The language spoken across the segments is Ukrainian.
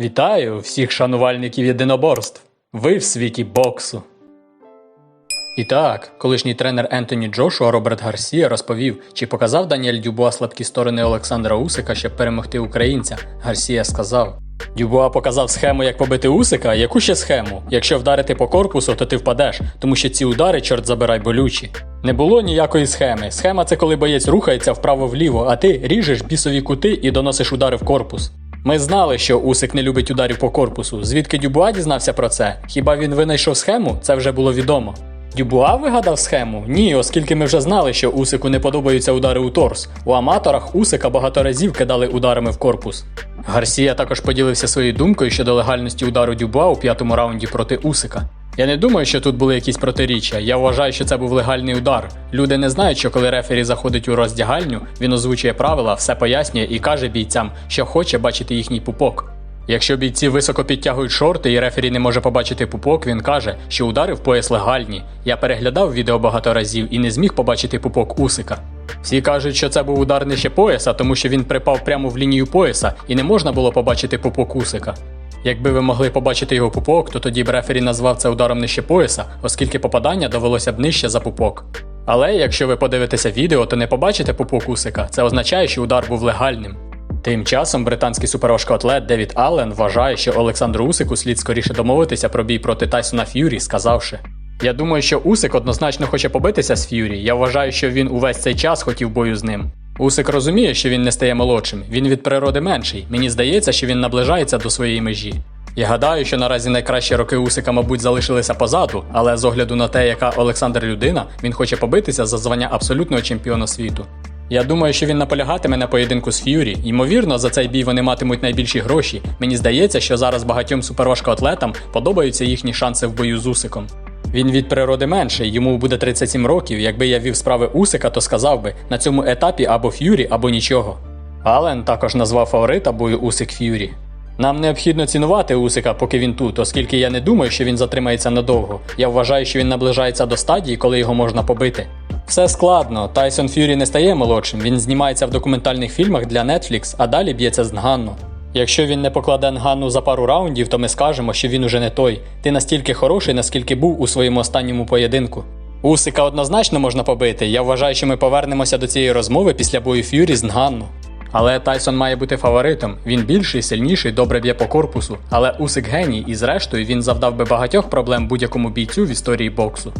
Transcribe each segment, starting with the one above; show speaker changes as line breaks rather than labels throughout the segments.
Вітаю всіх шанувальників єдиноборств. Ви в світі боксу. І так, колишній тренер Ентоні Джошуа Роберт Гарсія розповів, чи показав Даніель Дюбуа слабкі сторони Олександра Усика, щоб перемогти українця. Гарсія сказав: Дюбуа показав схему, як побити Усика. Яку ще схему? Якщо вдарити по корпусу, то ти впадеш, тому що ці удари, чорт забирай, болючі. Не було ніякої схеми. Схема це коли боєць рухається вправо-вліво, а ти ріжеш бісові кути і доносиш удари в корпус. Ми знали, що Усик не любить ударів по корпусу. Звідки Дюбуа дізнався про це? Хіба він винайшов схему? Це вже було відомо. Дюбуа вигадав схему? Ні, оскільки ми вже знали, що Усику не подобаються удари у торс. У аматорах Усика багато разів кидали ударами в корпус. Гарсія також поділився своєю думкою щодо легальності удару Дюбуа у п'ятому раунді проти Усика. Я не думаю, що тут були якісь протиріччя. Я вважаю, що це був легальний удар. Люди не знають, що коли рефері заходить у роздягальню, він озвучує правила, все пояснює і каже бійцям, що хоче бачити їхній пупок. Якщо бійці високо підтягують шорти і рефері не може побачити пупок, він каже, що удари в пояс легальні. Я переглядав відео багато разів і не зміг побачити пупок Усика. Всі кажуть, що це був удар нижче пояса, тому що він припав прямо в лінію пояса і не можна було побачити пупок Усика. Якби ви могли побачити його пупок, то тоді б рефері назвав це ударом нижче пояса, оскільки попадання довелося б нижче за пупок. Але якщо ви подивитеся відео, то не побачите пупок Усика. Це означає, що удар був легальним. Тим часом британський суперважкоатлет Девід Аллен вважає, що Олександру Усику слід скоріше домовитися про бій проти Тайсона Ф'юрі, сказавши: Я думаю, що Усик однозначно хоче побитися з Ф'юрі. Я вважаю, що він увесь цей час хотів бою з ним. Усик розуміє, що він не стає молодшим, він від природи менший. Мені здається, що він наближається до своєї межі. Я гадаю, що наразі найкращі роки Усика, мабуть, залишилися позаду, але з огляду на те, яка Олександр людина, він хоче побитися за звання абсолютного чемпіона світу. Я думаю, що він наполягатиме на поєдинку з Ф'юрі. Ймовірно, за цей бій вони матимуть найбільші гроші. Мені здається, що зараз багатьом суперважкоатлетам подобаються їхні шанси в бою з Усиком. Він від природи менший, йому буде 37 років. Якби я вів справи Усика, то сказав би на цьому етапі або Ф'юрі, або нічого. Ален також назвав фаворита бою Усик Ф'юрі. Нам необхідно цінувати Усика, поки він тут, оскільки я не думаю, що він затримається надовго. Я вважаю, що він наближається до стадії, коли його можна побити. Все складно. Тайсон Ф'юрі не стає молодшим. Він знімається в документальних фільмах для Netflix, а далі б'ється з Нганну. Якщо він не покладе Нганну за пару раундів, то ми скажемо, що він уже не той. Ти настільки хороший, наскільки був у своєму останньому поєдинку. Усика однозначно можна побити. Я вважаю, що ми повернемося до цієї розмови після бою Ф'юрі з Нганну. Але Тайсон має бути фаворитом. Він більший, сильніший, добре б'є по корпусу. Але Усик геній, і зрештою він завдав би багатьох проблем будь-якому бійцю в історії боксу.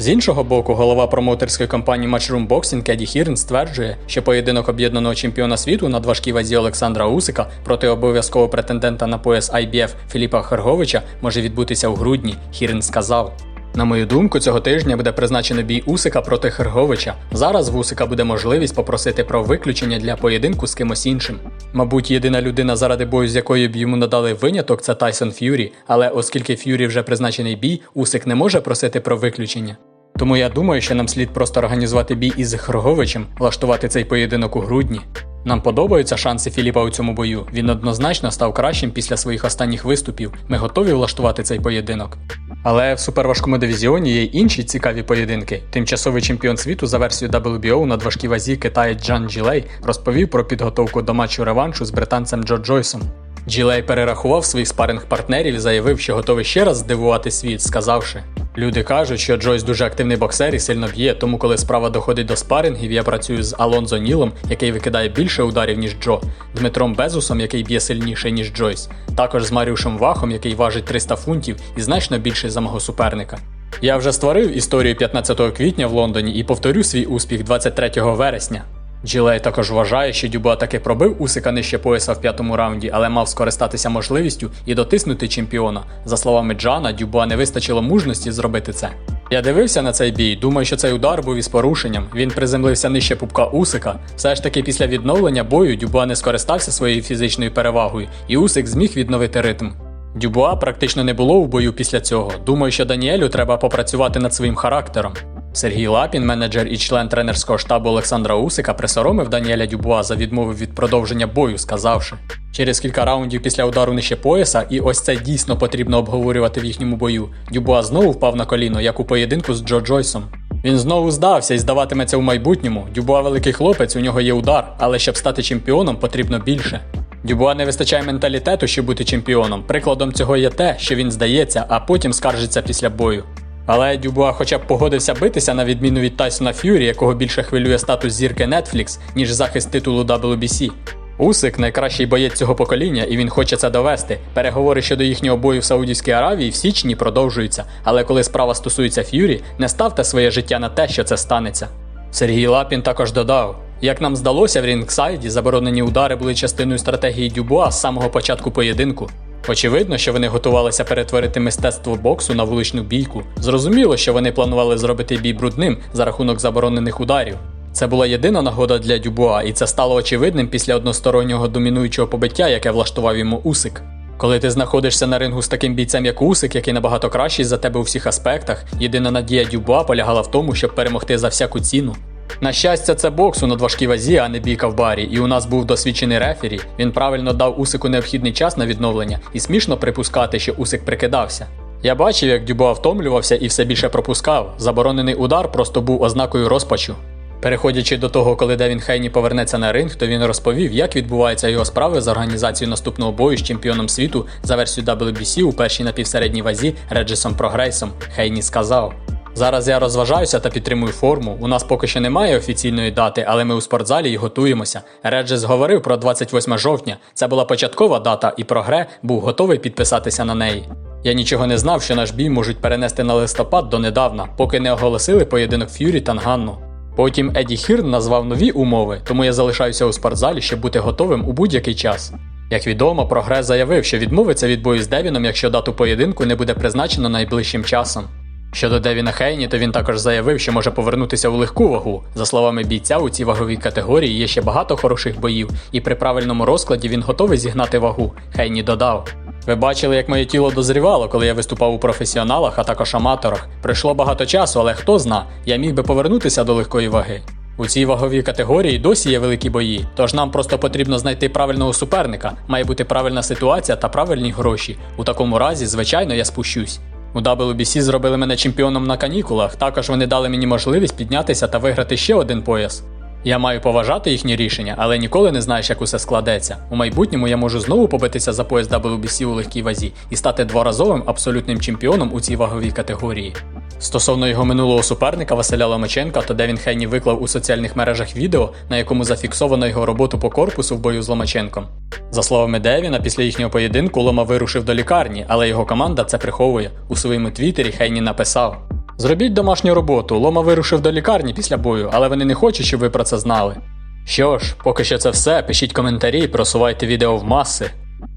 З іншого боку, голова промоутерської компанії Matchroom Boxing Еді Хірн стверджує, що поєдинок об'єднаного чемпіона світу на важкій вазі Олександра Усика проти обов'язкового претендента на пояс IBF Філіпа Харговича може відбутися у грудні. Хірн сказав. На мою думку, цього тижня буде призначено бій Усика проти Херговича. Зараз в Усика буде можливість попросити про виключення для поєдинку з кимось іншим. Мабуть, єдина людина, заради бою, з якої б йому надали виняток, це Тайсон Ф'юрі, але оскільки Ф'юрі вже призначений бій, Усик не може просити про виключення. Тому я думаю, що нам слід просто організувати бій із Херговичем, влаштувати цей поєдинок у грудні. Нам подобаються шанси Філіпа у цьому бою. Він однозначно став кращим після своїх останніх виступів. Ми готові влаштувати цей поєдинок. Але в суперважкому дивізіоні є інші цікаві поєдинки. Тимчасовий чемпіон світу за версією WBO на важкій вазі китаєць Джан Джилей розповів про підготовку до матчу реваншу з британцем Джо Джойсом. Джилей перерахував своїх спаринг партнерів і заявив, що готовий ще раз здивувати світ, сказавши: Люди кажуть, що Джойс дуже активний боксер і сильно б'є, тому коли справа доходить до спарингів, я працюю з Алонзо Нілом, який викидає більше ударів, ніж Джо, Дмитром Безусом, який б'є сильніше, ніж Джойс, також з Маріушем Вахом, який важить 300 фунтів і значно більший за мого суперника. Я вже створив історію 15 квітня в Лондоні і повторю свій успіх 23 вересня. Джилей також вважає, що Дюбуа таки пробив Усика нижче пояса в п'ятому раунді, але мав скористатися можливістю і дотиснути чемпіона. За словами Джана, Дюбуа не вистачило мужності зробити це. Я дивився на цей бій, думаю, що цей удар був із порушенням. Він приземлився нижче пупка Усика. Все ж таки, після відновлення бою Дюбуа не скористався своєю фізичною перевагою, і Усик зміг відновити ритм. Дюбуа практично не було в бою після цього. Думаю, що Даніелю треба попрацювати над своїм характером. Сергій Лапін, менеджер і член тренерського штабу Олександра Усика, присоромив Даніеля Дюбуа за відмову від продовження бою, сказавши: через кілька раундів після удару нижче пояса, і ось це дійсно потрібно обговорювати в їхньому бою. Дюбуа знову впав на коліно, як у поєдинку з Джо Джойсом. Він знову здався і здаватиметься у майбутньому. Дюбуа великий хлопець, у нього є удар, але щоб стати чемпіоном, потрібно більше. Дюбуа не вистачає менталітету, щоб бути чемпіоном. Прикладом цього є те, що він здається, а потім скаржиться після бою. Але Дюбуа хоча б погодився битися на відміну від Тайсона Ф'юрі, якого більше хвилює статус зірки Netflix, ніж захист титулу WBC. Усик найкращий боєць цього покоління, і він хоче це довести. Переговори щодо їхнього бою в Саудівській Аравії в січні продовжуються. Але коли справа стосується Ф'юрі, не ставте своє життя на те, що це станеться. Сергій Лапін також додав: як нам здалося в рінгсайді, заборонені удари були частиною стратегії Дюбуа з самого початку поєдинку. Очевидно, що вони готувалися перетворити мистецтво боксу на вуличну бійку. Зрозуміло, що вони планували зробити бій брудним за рахунок заборонених ударів. Це була єдина нагода для Дюбуа, і це стало очевидним після одностороннього домінуючого побиття, яке влаштував йому Усик. Коли ти знаходишся на рингу з таким бійцем, як Усик, який набагато кращий за тебе у всіх аспектах, єдина надія Дюбуа полягала в тому, щоб перемогти за всяку ціну. На щастя, це бокс у надважкій вазі, а не бійка в барі, і у нас був досвідчений рефері. Він правильно дав Усику необхідний час на відновлення, і смішно припускати, що Усик прикидався. Я бачив, як Дюбуа втомлювався і все більше пропускав. Заборонений удар просто був ознакою розпачу. Переходячи до того, коли Девін Хейні повернеться на ринг, то він розповів, як відбуваються його справи з організацією наступного бою з чемпіоном світу за версією WBC у першій напівсередній вазі Реджесом Прогрейсом. Хейні сказав. Зараз я розважаюся та підтримую форму. У нас поки що немає офіційної дати, але ми у спортзалі і готуємося. Реджес говорив про 28 жовтня. Це була початкова дата, і прогре був готовий підписатися на неї. Я нічого не знав, що наш бій можуть перенести на листопад донедавна, поки не оголосили поєдинок Ф'юрі та Нганну. Потім Еді Хірн назвав нові умови, тому я залишаюся у спортзалі, щоб бути готовим у будь-який час. Як відомо, прогрес заявив, що відмовиться від бою з Девіном, якщо дату поєдинку не буде призначено найближчим часом. Щодо Девіна Хейні, то він також заявив, що може повернутися у легку вагу. За словами бійця, у цій ваговій категорії є ще багато хороших боїв, і при правильному розкладі він готовий зігнати вагу. Хейні додав. Ви бачили, як моє тіло дозрівало, коли я виступав у професіоналах, а також аматорах. Пройшло багато часу, але хто зна, я міг би повернутися до легкої ваги. У цій ваговій категорії досі є великі бої, тож нам просто потрібно знайти правильного суперника, має бути правильна ситуація та правильні гроші. У такому разі, звичайно, я спущусь. У WBC зробили мене чемпіоном на канікулах, також вони дали мені можливість піднятися та виграти ще один пояс. Я маю поважати їхні рішення, але ніколи не знаєш, як усе складеться. У майбутньому я можу знову побитися за пояс WBC у легкій вазі і стати дворазовим абсолютним чемпіоном у цій ваговій категорії. Стосовно його минулого суперника Василя Ломаченка, то Девін Хейні виклав у соціальних мережах відео, на якому зафіксовано його роботу по корпусу в бою з Ломаченком. За словами Девіна, після їхнього поєдинку Лома вирушив до лікарні, але його команда це приховує. У своєму твіттері Хейні написав: Зробіть домашню роботу. Лома вирушив до лікарні після бою, але вони не хочуть, щоб ви про це знали. Що ж, поки що це все. Пишіть коментарі, просувайте відео в маси.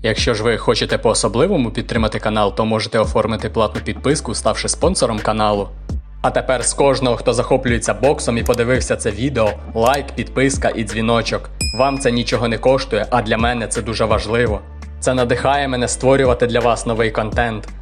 Якщо ж ви хочете по-особливому підтримати канал, то можете оформити платну підписку, ставши спонсором каналу. А тепер з кожного, хто захоплюється боксом і подивився це відео, лайк, підписка і дзвіночок. Вам це нічого не коштує, а для мене це дуже важливо. Це надихає мене створювати для вас новий контент.